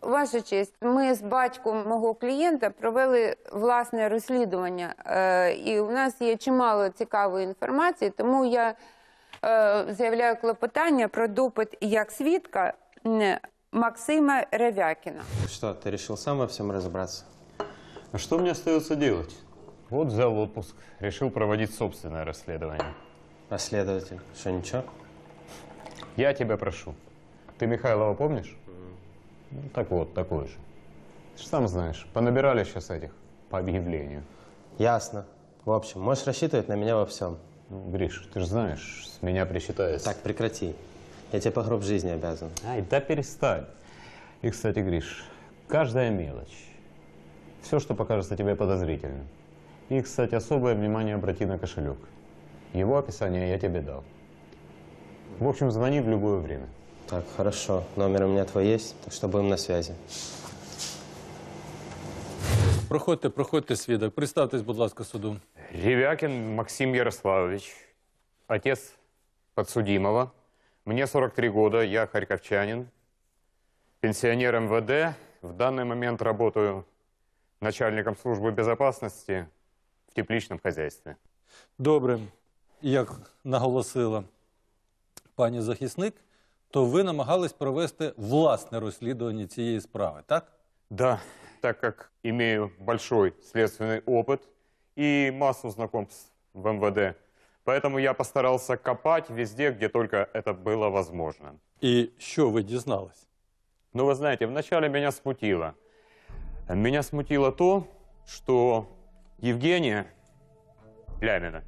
Ваша честь, ми з батьком мого клієнта провели власне розслідування, е, і у нас є чимало цікавої інформації, тому я е, заявляю клопотання про допит як свідка Максима Ревякіна. Что, ты решил сам во всем разобраться? А что мне остается делать? Вот взял отпуск, решил проводить собственное расследование. Расследователь. Что, ничего? Я тебя прошу. Ты Михайлова помнишь? Ну, так вот, такой же. Ты ж сам знаешь, понабирали сейчас этих по объявлению. Ясно. В общем, можешь рассчитывать на меня во всем. Ну, Гриш, ты же знаешь, с меня причитается. Так, прекрати. Я тебе по гроб жизни обязан. Ай, да перестань. И, кстати, Гриш, каждая мелочь, все, что покажется тебе подозрительным. И, кстати, особое внимание обрати на кошелек. Его описание я тебе дал. В общем, звони в любое время. Так, хорошо. Номер у меня твой есть, так что будем на связи. Проходьте, проходьте, свідок. Представтесь, будь ласка, суду. Ревякин Максим Ярославович, отец подсудимого. Мне 43 года, я харьковчанин, пенсионер МВД. В данный момент работаю начальником службы безопасности в тепличном хозяйстве. Добре, як наголосила пані захисник, то ви намагались провести власне розслідування цієї справи, так? Да, так как имею большой следственный опыт и массу знакомств в МВД, поэтому я постарался копать везде, где только это было возможно. І що ви дізнались? Но вы знаете, вначале меня смутило. Меня смутило то, что Евгения Лямина,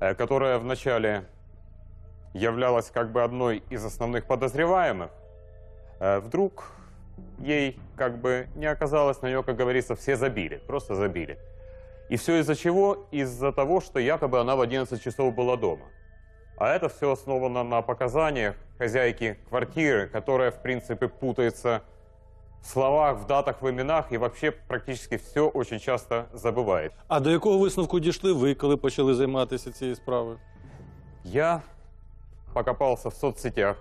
э, которая вначале являлась как бы одной из основных подозреваемых, э, вдруг ей как бы не оказалось, на нее, как говорится, все забили, просто забили. И все из-за чего? Из-за того, что якобы она в 11 часов была дома. А это все основано на показаниях хозяйки квартиры, которая, в принципе, путается в словах, в датах, в именах и вообще практически все очень часто забывает. А до якого висновку дійшли ви, коли почали займатися цією справою? Я покопался в соцсетях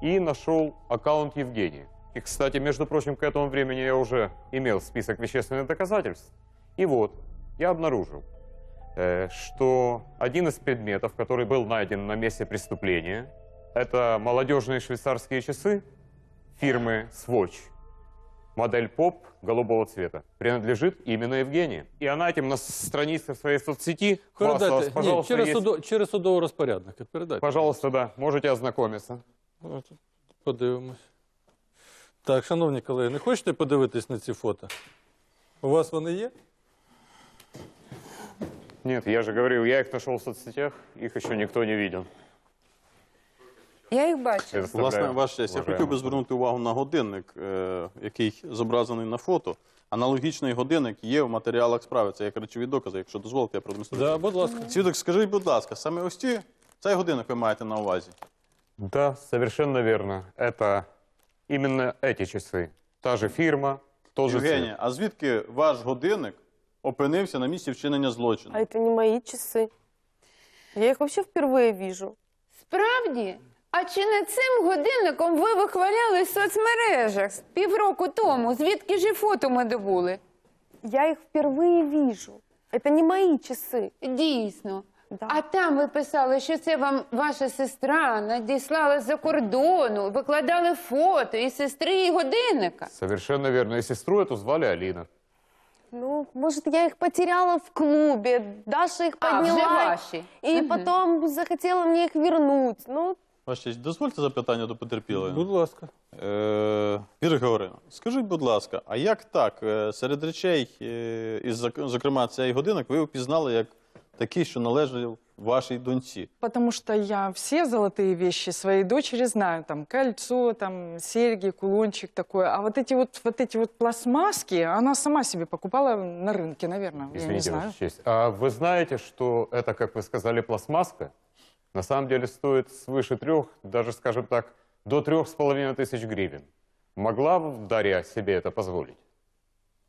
и нашел аккаунт Евгении. И, кстати, между прочим, к этому времени я уже имел список вещественных доказательств. И вот, я обнаружил, э, что один из предметов, который был найден на месте преступления, это молодежные швейцарские часы фирмы Swatch. Модель поп голубого цвета принадлежит именно Евгении. И она этим на странице своей соцсети хвасталась. Передайте. Ні, Пожалуйста, через, есть- судо, через судового розпорядника. Передайте. Пожалуйста, да, можете ознакомиться. От, Подивимось. Так, шановні колеги, не хочете подивитись на ці фото? У вас вони є? Нет, я же говорил, я их нашел в соцсетях, их еще никто не видел. Я їх бачу. Предоставляю Власне, ваша честь, я хотів би уважаемым. звернути увагу на годинник, е, який зображений на фото. Аналогічний годинник є в матеріалах справи. Це як речові докази. Якщо дозволите, я продемонструю. Да, будь ласка. Свідок, скажіть, будь ласка, саме ось ці, цей годинник ви маєте на увазі? Да, совершенно верно. Это именно эти часы. Та же фирма, тот же Євгенія, цвет. а звідки ваш годинник опинився на місці вчинення злочину? А это не мои часы. Я их вообще впервые вижу. Справді? А чи не цим годинником ви вихвалялись в соцмережах півроку тому? Звідки ж і фото ми добули? Я их впервые вижу. Это не мои часы. Дійсно. Да. А там ви писали, що це вам ваша сестра надіслала з-за кордону, викладали фото і сестри, і годинника. Совершенно верно. И сестру эту звали Алина. Ну, может, я их потеряла в клубе, Даша их А, вже подняла. ваші. и потом захотела мне их вернуть. Ну, Ваша честь, дозвольте запитання до потерпілої. Будь ласка. Е, Віра Георгіївна, скажіть, будь ласка, а як так, е, серед речей, е, із, зак- зокрема, цей годинник, ви впізнали як такий, що належав вашій доньці? Потому что я все золотые вещи своей дочери знаю. Там кольцо, там серьги, кулончик такой. А вот эти вот, вот эти вот пластмасски она сама себе покупала на рынке, наверное. я не Извините, знаю. Ваша честь. А вы знаете, что это, как вы сказали, пластмасска, На самом деле стоит свыше трех, даже, скажем так, до трех с половиной тысяч гривен. Могла бы Дарья себе это позволить?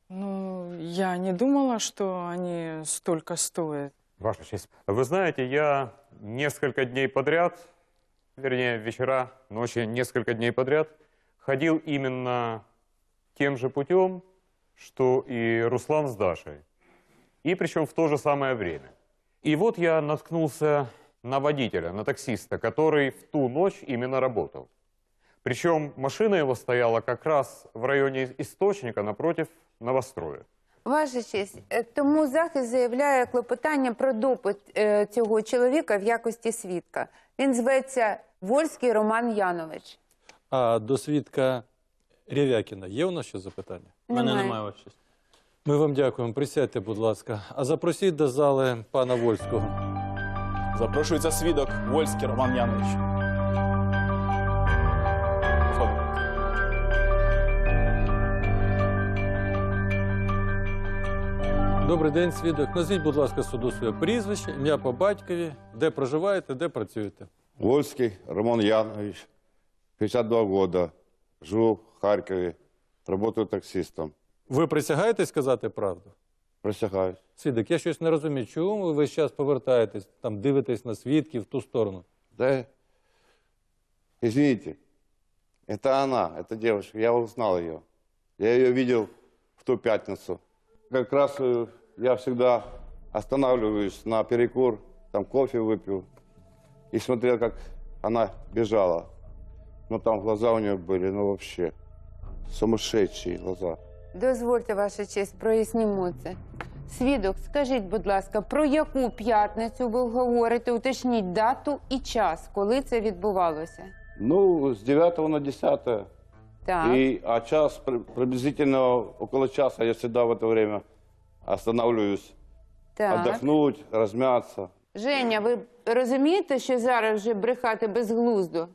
Ну, я не думала, что они столько стоят. Ваша честь. Вы знаете, я несколько дней подряд, вернее, вечера, ночи, несколько дней подряд ходил именно тем же путем, что и Руслан с Дашей. И причем в то же самое время. И вот я наткнулся на водителя, на таксиста, который в ту ночь именно работал. Причем машина его стояла как раз в районе источника напротив новостроя. Ваша честь, е, тому захист заявляє клопотання про допит е, цього чоловіка в якості свідка. Він зветься Вольський Роман Янович. А до свідка Рєвякіна є у нас ще запитання? У мене Немає. немає ваша честь. Ми вам дякуємо. Присядьте, будь ласка. А запросіть до зали пана Вольського. Запрошується свідок Вольський Роман Янович. Добрий день, свідок. Назвіть, будь ласка, суду своє прізвище, ім'я по батькові, де проживаєте, де працюєте. Вольский Роман Янович, 52 года, живу в Харькове, работаю таксистом. Ви присягаєтесь сказати правду? Присягаюсь. Свідок, я щось не розумію, чому ви весь час повертаєтесь, там дивитесь на свідків в ту сторону? Да, извините, это она, эта девушка, я узнал ее. Я ее видел в ту пятницу. Как раз э, я всегда останавливаюсь на перекур, там кофе выпил и смотрел, как она бежала. Ну, там глаза у нее были, ну, вообще, сумасшедшие глаза. Дозвольте, ваша честь, прояснімо це. Свідок, скажіть, будь ласка, про яку п'ятницю ви говорите? Уточніть дату і час, коли це відбувалося. Ну, с 9 на 10. Так. И, а час, при- приблизительно около часа я всегда в это время останавливаюсь, так. отдохнуть, размяться. Женя, ви розумієте, що зараз вже брехати безглуздо?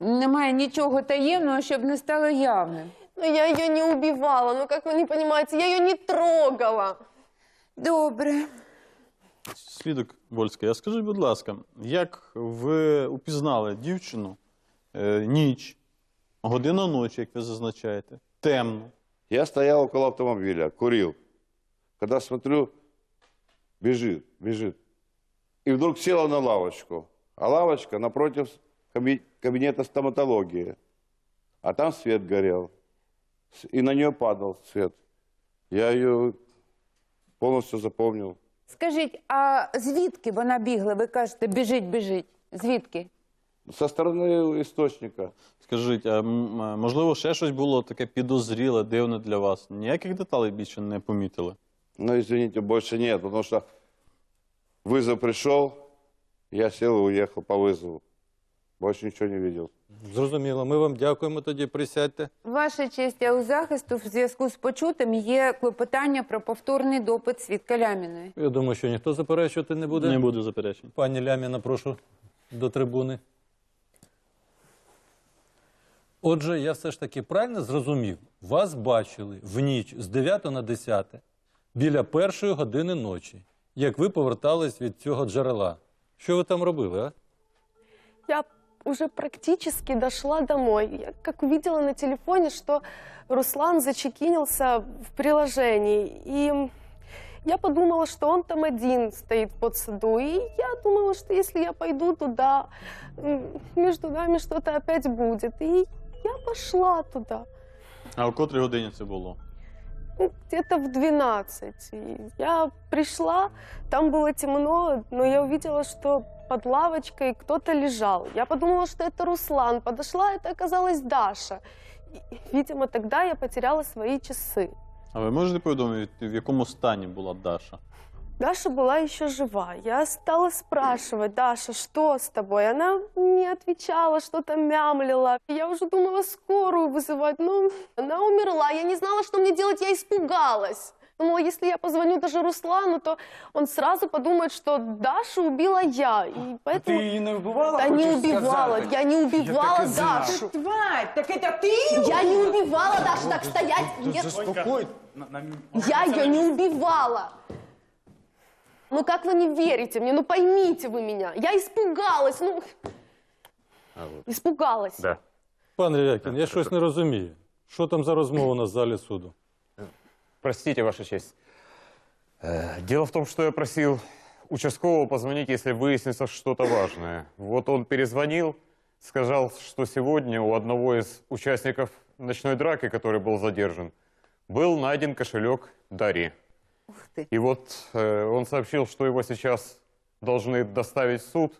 Немає нічого таємного, щоб не стало явним. Но я ее не убивала, ну как вы не понимаете, я ее не трогала. Добре. Свідок Вольський, а скажіть, будь ласка, як ви упізнали дівчину е, ніч, година ночі, як ви зазначаєте, темно? Я стоял около автомобиля, курил. Когда смотрю, бежит, бежит. И вдруг села на лавочку. А лавочка напротив каби- кабинета стоматологии. А там свет горел С- И на нее падал свет. Я ее полностью запомнил. Скажіть, а звідки вона бігла? Ви кажете, біжить, біжить. Звідки? Со стороны источника. Скажіть, а м, а, можливо, ще щось було таке підозріле, дивне для вас? Ніяких деталей більше не помітили? Но, извините, больше нет, потому что вызов пришел, я сел и уехал по вызову. Больше ничего не видел. Зрозуміло. Ми вам дякуємо тоді. Присядьте. Ваша честь, а у захисту в зв'язку з почутим є клопотання про повторний допит свідка Ляміної. Я думаю, що ніхто заперечувати не буде. Не буде заперечень. Пані Ляміна, прошу до трибуни. Отже, я все ж таки правильно зрозумів, вас бачили в ніч з 9 на 10 біля першої години ночі, як ви повертались від цього джерела. Що ви там робили, а? Я уже практически дошла домой. Я как увидела на телефоне, что Руслан зачекинился в приложении. И я подумала, что он там один стоит под саду. И я думала, что если я пойду туда, между нами что-то опять будет. И я пошла туда. А о котрій годині це було? Ну, где-то в 12. И я пришла, там было темно, но я увидела, что под лавочкой кто-то лежал. Я подумала, что это Руслан. Подошла, это оказалась Даша. И, видимо, тогда я потеряла свои часы. А ви можете повідомити, в якому стані була Даша? Даша была еще жива. Я стала спрашивать, Даша, что с тобой? Она не отвечала, что-то мямлила. Я уже думала скорую вызывать, но она умерла. Я не знала, что мне делать, я испугалась. Думала, если я позвоню даже Руслану, то он сразу подумает, что Дашу убила я. И поэтому... Ти її не вбивала? Да не хочеш убивала, сказати? я не убивала так і знав. Дашу. Тварь, так это ты? Я не убивала Дашу, так стоять. Нет, Заспокой. На- на- Я ее не убивала. Ну как вы не верите мне? Ну поймите вы меня. Я испугалась. Ну, испугалась. Да. Пан Рявякін, я щось не розумію. Що там за розмова на залі суду? Простите, Ваша честь. Э, Дело в том, что я просил участкового позвонить, если выяснится что-то важное. Вот он перезвонил, сказал, что сегодня у одного из участников ночной драки, который был задержан, был найден кошелек Дарьи. Ух ти. И вот э, он сообщил, что его сейчас должны доставить в суд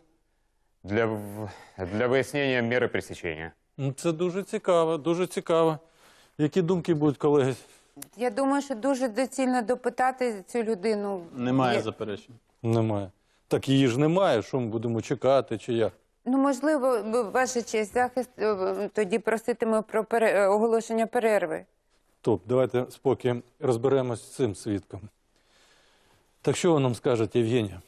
для, в- для выяснения меры пресечения. Ну, Це дуже цікаво, дуже цікаво. Які думки будуть, колеги? Я думаю, що дуже доцільно допитати цю людину. Немає Є- заперечень. Немає. Так її ж немає, що ми будемо чекати, чи як? Ну, можливо, б- ваша честь, захист е, тоді проситиме про пере- е, оголошення перерви. Топ, давайте споки розберемось з цим свідком. Так що ви нам скажете, Євгенія?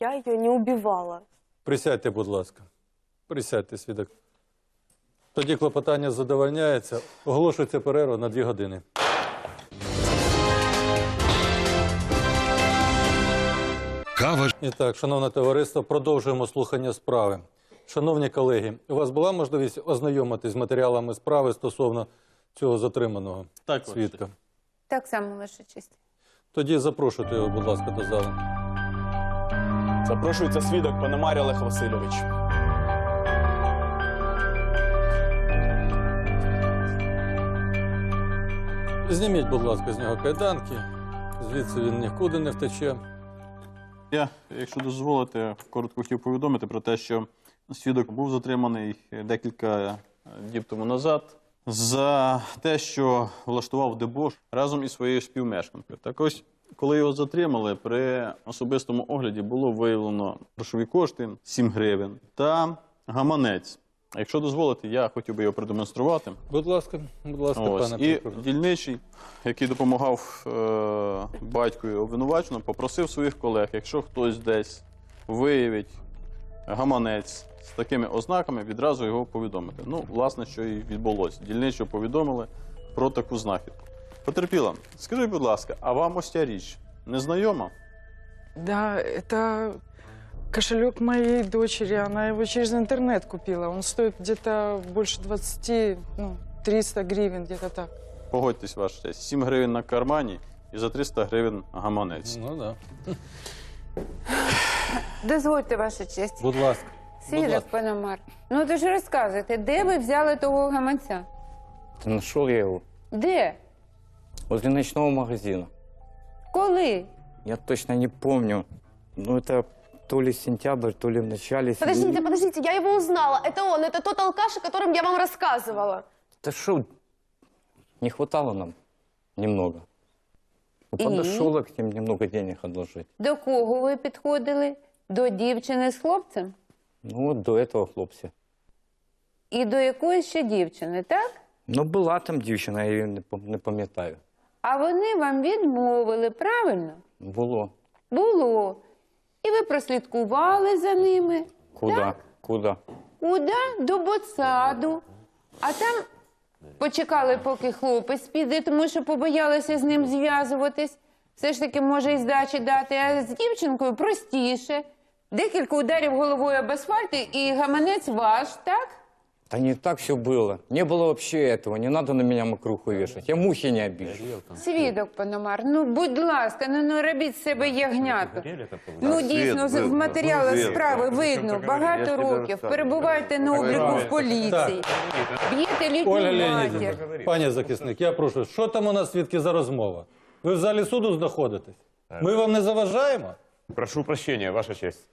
Я ее не убивала. Присядьте, будь ласка. Присядьте, свідок. Тоді клопотання задовольняється. Оголошується перерва на дві години. Кава І так, шановне товариство, продовжуємо слухання справи. Шановні колеги, у вас була можливість ознайомитись з матеріалами справи стосовно цього затриманого Так, свідка? Так само, ваша честь. Тоді запрошуйте його, будь ласка, до зали. Запрошується свідок Пономарь Олег Васильович. Зніміть, будь ласка, з нього кайданки. Звідси він нікуди не втече. Я, якщо дозволите, коротко хотів повідомити про те, що свідок був затриманий декілька е, діб тому назад за те, що влаштував дебош разом із своєю співмешканкою. Так ось, коли його затримали, при особистому огляді було виявлено грошові кошти 7 гривень та гаманець. А Якщо дозволите, я хотів би його продемонструвати. Будь ласка, будь ласка, Ось. пане І прокурор. дільничий, який допомагав е- батькові обвинуваченому, попросив своїх колег, якщо хтось десь виявить гаманець з такими ознаками, відразу його повідомити. Ну, власне, що і відбулося. Дільничого повідомили про таку знахідку. Потерпіла, скажіть, будь ласка, а вам ось ця річ не знайома? Да, это кошелек моей дочери. Она его через интернет купила. Он стоит где-то больше 20, ну, 300 гривен, где-то так. Погодьтесь, ваша честь. 7 гривень на кармані і за 300 гривень гаманець. Ну да. Дозвольте, ваша честь. Будь ласка. Будь Свідок ласка. Пономар. Ну, то ж розказуйте, де ви взяли того гаманця? Да нашел я его Де? возле ночного магазина. Коли? Я точно не помню. Ну, это то ли сентябрь, то ли в начале... сентября. Подождите, подождите, я его узнала. Это он, это тот алкаш, о котором я вам рассказывала. Да что, не хватало нам немного. Ну, И? подошел я к ним немного денег одолжить. До кого ви підходили? До дівчини з хлопцем? Ну, до этого хлопца. І до якоїсь ще дівчини, так? Ну, была там дівчина, я її не, пам- не пам'ятаю. А вони вам відмовили, правильно? Було. Було. І ви прослідкували за ними. Куда? Куда? Куди? До ботсаду. А там почекали, поки хлопець піде, тому що побоялися з ним зв'язуватись. Все ж таки може і здачі дати, а з дівчинкою простіше. Декілька ударів головою об асфальт і гаманець ваш, так? Да не так все было. Не было вообще этого. Не надо на меня мокруху вешать. Я мухи не обижу. Свідок Пономар, ну будь ласка, ну не робіть з себе ягнятко. Ну дійсно, світ в був, матеріалах був світ. справи видно, Я багато ж тобі років, розказую. перебуваєте на обліку в поліції, б'єте літню Оля матір. Леонідівна, пані захисник, я прошу, що там у нас свідки за розмова? Ви в залі суду знаходитесь? Ми вам не заважаємо? Прошу прощения, Ваша честь.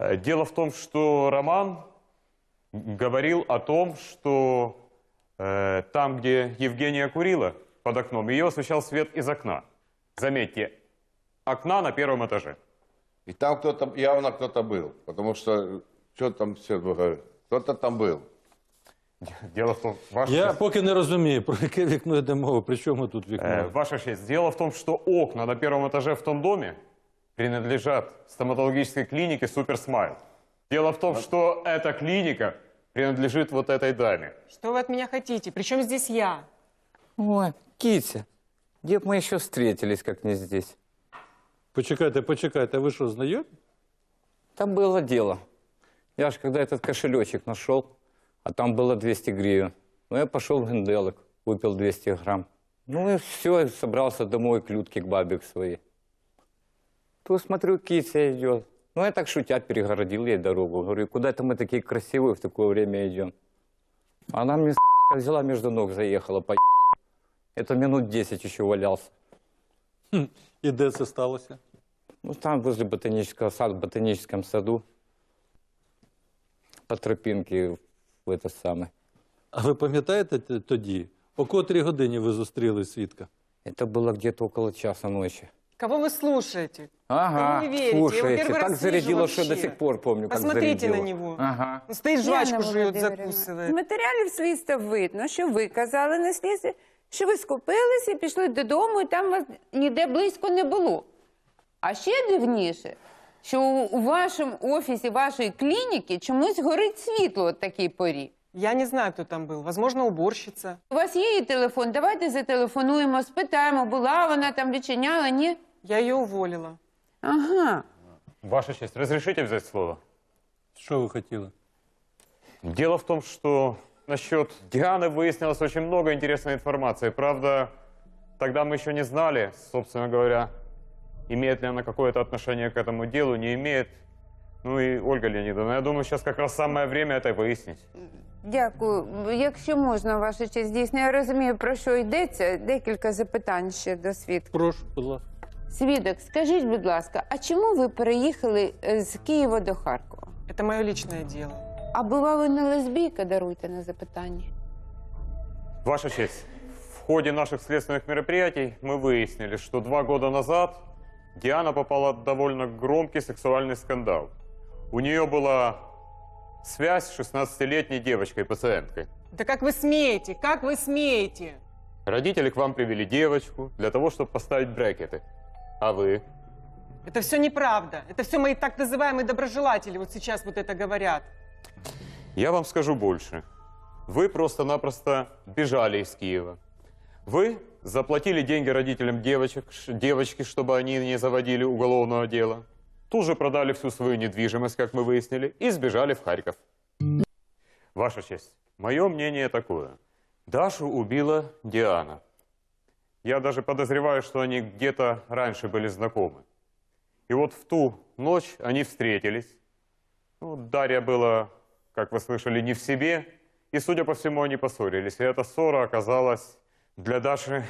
Э, Дело в том, что Роман говорил о том, что э, там, где Евгения курила под окном, ее освещал свет из окна. Заметьте, окна на первом этаже. И там кто-то, явно кто-то был. Потому что, что там все говорит? Кто-то там был. Дело в том, Ваша Я честь, поки не розумію, про яке вікно йде мова, при чому тут э, вікно? Ваша честь, дело в том, что окна на первом этаже в том доме принадлежат стоматологической клинике Суперсмайл. Дело в том, что эта клиника принадлежит вот этой даме. Что вы от меня хотите? Причем здесь я? Ой, Китя, где б мы еще встретились, как не здесь? Почекайте, почекайте, а ви що, знайомі? Там было дело. Я же когда этот кошелечек нашел, а там было 200 гривен, ну я пошел в генделок, выпил 200 грамм. Ну и все, собрался домой к Людке, к бабе к своей. То смотрю, Китя идет. Ну я так шутя перегородил ей дорогу. Говорю, куда это мы такие красивые в такое время идем? Она мне с***, взяла между ног, заехала по Это минут 10 еще валялся. Хм. І де це сталося? Ну, там возле ботанического сада, в ботаническом саду, по тропинке в это самое. А ви пам'ятаєте т- тоді, о котрій годині ви зустріли свідка? Это было где-то около часа ночи. Кого вы слушаете? Ага, Кому вы верите? Я его слушайте, первый так раз зарядило, вижу что до вообще. сих пор помню, как Посмотрите зарядило. на него. Ага. Он стоит, жвачку Яна жует, Володимирівна, закусывает. З матеріалів слідства видно, що ви казали на слідстві, що ви скупилися, пішли додому, і там вас ніде близько не було. А ще дивніше, що у у вашому офісі вашої клініки чомусь горить світло о такій порі. Я не знаю, кто там был. Возможно, уборщица. У вас є її телефон, давайте зателефонуємо, спитаємо, була вона там відчиняла, ні? Я ее уволила. Ага. Ваша честь, разрешите взять слово? Що ви хотіли? Дело в том, что насчет Дианы выяснилось очень много интересной информации. Правда, тогда мы еще не знали, собственно говоря, имеет ли она какое-то отношение к этому делу, не имеет. Ну и Ольга Леонидовна, я думаю, сейчас как раз самое время это выяснить. Дякую. Якщо можна, ваша честь, дійсно, я розумію, про що йдеться. Декілька запитань ще до свідка. Прошу, будь ласка. Свідок, скажіть, будь ласка, а чому ви переїхали е, з Києва до Харкова? Это мое личное дело. А бували не лесбійка, даруйте на запитання. Ваша честь, в ходе наших следственных мероприятий мы выяснили, что два года назад Диана попала в довольно громкий сексуальный скандал. У нее была связь с 16-летней девочкой-пациенткой. Да как вы смеете? Как вы смеете? Родители к вам привели девочку для того, чтобы поставить брекеты. А вы? Это все неправда. Это все мои так называемые доброжелатели вот сейчас вот это говорят. Я вам скажу больше. Вы просто-напросто бежали из Киева. Вы заплатили деньги родителям девочек, девочки, чтобы они не заводили уголовного дела. Тут же продали всю свою недвижимость, как мы выяснили, и сбежали в Харьков. Ваша честь, мое мнение такое. Дашу убила Диана. Я даже подозреваю, что они где-то раньше были знакомы. И вот в ту ночь они встретились. Ну, Дарья была, как вы слышали, не в себе. И, судя по всему, они поссорились. И эта ссора оказалась для Даши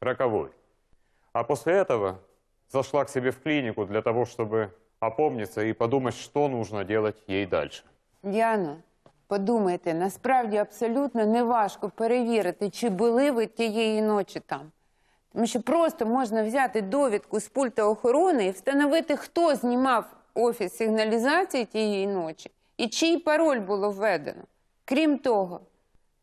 роковой. А после этого зашла к себе в клинику для того, чтобы опомниться и подумать, что нужно делать ей дальше. Діано, подумайте, насправді абсолютно неважко перевірити, чи були ви тієї ночі там. Тому що просто можна взяти довідку з пульта охорони і встановити, хто знімав офіс сигналізації тієї ночі і чий пароль було введено. Крім того,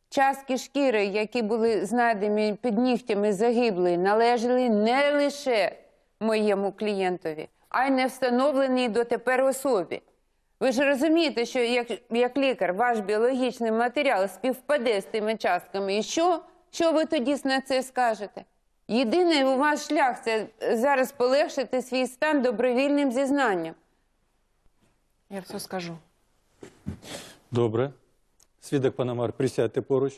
частки шкіри, які були знайдені під нігтями загиблої, належали не лише моєму клієнтові, а й не встановленій дотепер особі. Ви ж розумієте, що як, як лікар ваш біологічний матеріал співпаде з тими частками. І що? Що ви тоді на це скажете? Єдиний у вас шлях це зараз полегшити свій стан добровільним зізнанням. Я все скажу. Добре. Свідок Панамар, присядьте поруч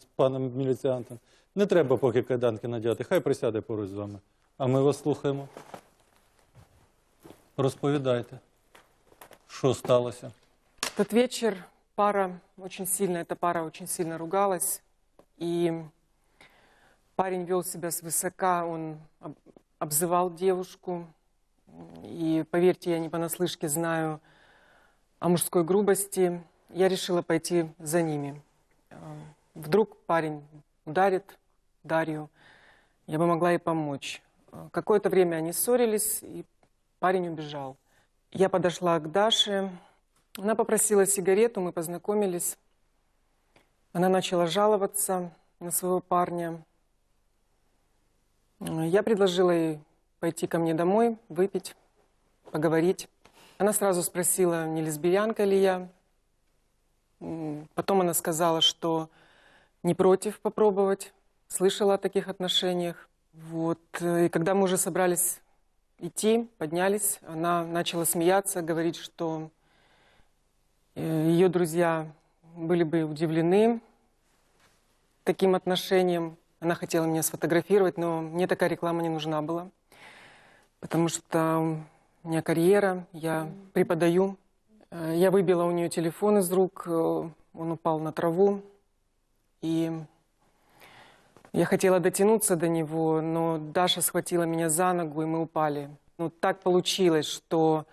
з паном міліціантом. Не треба поки кайданки надяти, хай присяде поруч з вами. А ми вас слухаємо. Розповідайте, що сталося. Тот вечер пара очень сильно, эта пара очень сильно ругалась. И парень вел себя свысока, он об- обзывал девушку. И поверьте, я не понаслышке знаю о мужской грубости. Я решила пойти за ними. Э, Вдруг парень ударит Дарью, я бы могла ей помочь. Э, Какое-то время они ссорились, и парень убежал. Я подошла к Даше, она попросила сигарету, мы познакомились. Она начала жаловаться на своего парня. Я предложила ей пойти ко мне домой, выпить, поговорить. Она сразу спросила, не лесбиянка ли я. Потом она сказала, что не против попробовать, слышала о таких отношениях. Вот. э, И когда мы уже собрались идти, поднялись, она начала смеяться, говорить, что э, ее друзья были бы удивлены таким отношением. Она хотела меня сфотографировать, но мне такая реклама не нужна была, потому что у меня карьера, я преподаю. Э, Я выбила у нее телефон из рук, э, он упал на траву. И Я хотела дотянуться до него, но Даша схватила меня за ногу, и мы упали. Ну, так получилось, что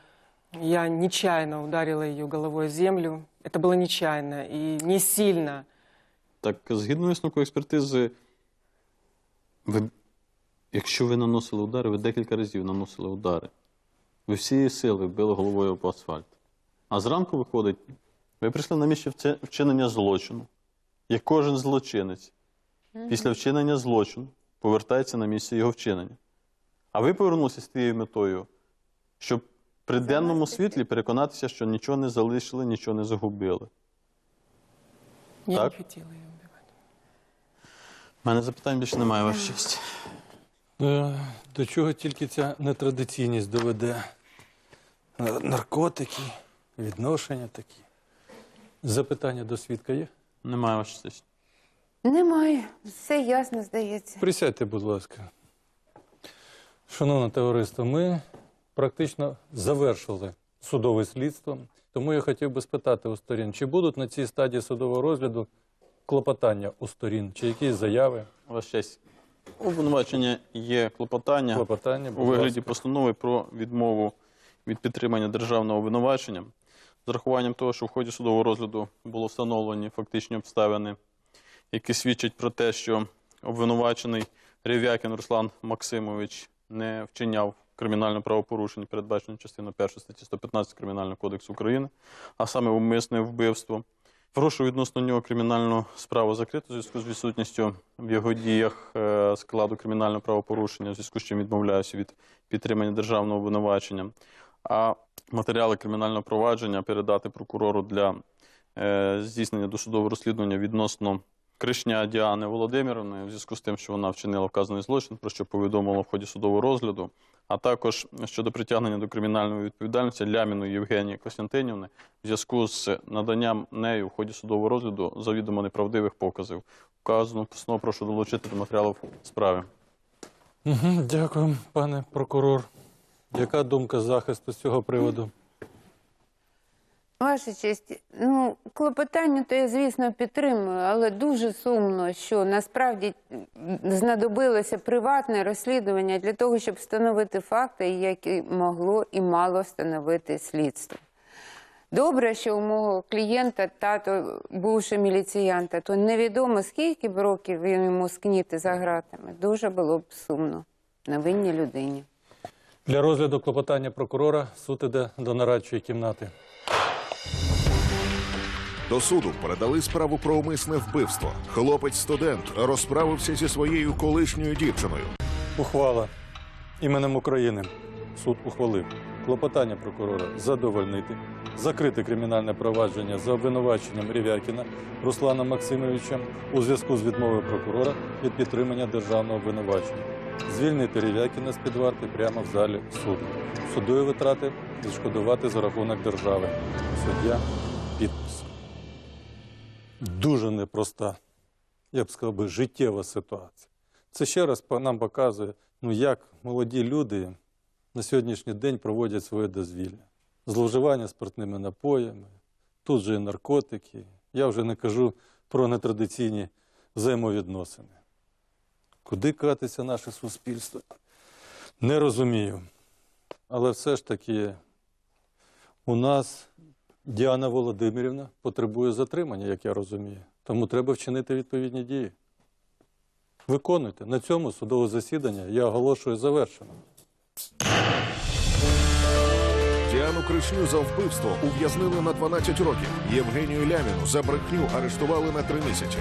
я нечаянно ударила ее головой о землю. Это было нечаянно и не сильно. Так, згідно висновку експертизи, ви, якщо ви наносили удари, ви декілька разів наносили удари. Ви всією сили били головою по асфальт. А зранку виходить, ви прийшли на місце вчинення злочину. Як кожен злочинець після вчинення злочину повертається на місце його вчинення. А ви повернулися з тією метою, щоб при денному світлі переконатися, що нічого не залишили, нічого не загубили. Я Так. не ее убивать. У мене запитань більше немає, ваша честь. Е, До чого тільки ця нетрадиційність доведе? Е, Наркотики, відношення такі. Запитання до свідка є? Немає, ваша честь. Немає. Все ясно здається. Присядьте, будь ласка. Шановне товариство, ми практично завершили судове слідство. Тому я хотів би спитати у сторін, чи будуть на цій стадії судового розгляду клопотання у сторін, чи якісь заяви, Ваша честь. У обвинувачення є клопотання клопотання? у вигляді ласка. постанови про відмову від підтримання державного обвинувачення з урахуванням того, що в ході судового розгляду було встановлені фактичні обставини, які свідчать про те, що обвинувачений Рев'якін Руслан Максимович не вчиняв кримінальне правопорушення, передбачене частиною 1 статті 115 Кримінального кодексу України, а саме умисне вбивство. Прошу відносно нього кримінальну справу закрити в зв'язку з відсутністю в його діях е, складу кримінального правопорушення, в зв'язку з чим відмовляюся від підтримання державного обвинувачення. А матеріали кримінального провадження передати прокурору для е, здійснення досудового розслідування відносно Кришня Діани Володимировни в зв'язку з тим, що вона вчинила вказаний злочин, про що повідомила в ході судового розгляду, а також щодо притягнення до кримінальної відповідальності Ляміної Євгенії Костянтинівни в зв'язку з наданням нею в ході судового розгляду завідомо неправдивих показів. Вказану постанову прошу долучити до матеріалів справи. Дякую, пане прокурор. Яка думка захисту з цього приводу? Ваша честь, ну клопотання то я, звісно, підтримую, але дуже сумно, що насправді знадобилося приватне розслідування для того, щоб встановити факти, які могло і мало встановити слідство. Добре, що у мого клієнта тато бувши міліціянта, то невідомо скільки б років він йому скніти за ґратами. Дуже було б сумно невинній людині. Для розгляду клопотання прокурора суд іде до нарадчої кімнати. До суду передали справу про умисне вбивство. Хлопець-студент розправився зі своєю колишньою дівчиною. Ухвала іменем України. Суд ухвалив клопотання прокурора задовольнити, закрити кримінальне провадження за обвинуваченням Рівякіна Руслана Максимовича у зв'язку з відмовою прокурора від підтримання державного обвинувачення, звільнити Рівякіна з під варти прямо в залі суду. Судові витрати відшкодувати за рахунок держави. Суддя. Дуже непроста, я б сказав би, життєва ситуація. Це ще раз нам показує, ну як молоді люди на сьогоднішній день проводять своє дозвілля. Зловживання спиртними напоями, тут же і наркотики. Я вже не кажу про нетрадиційні взаємовідносини. Куди катиться наше суспільство? Не розумію. Але все ж таки у нас Діана Володимирівна потребує затримання, як я розумію. Тому треба вчинити відповідні дії. Виконуйте. На цьому судове засідання я оголошую завершеним. Діану Кришню за вбивство ув'язнили на 12 років. Євгенію Ляміну за брехню арештували на 3 місяці.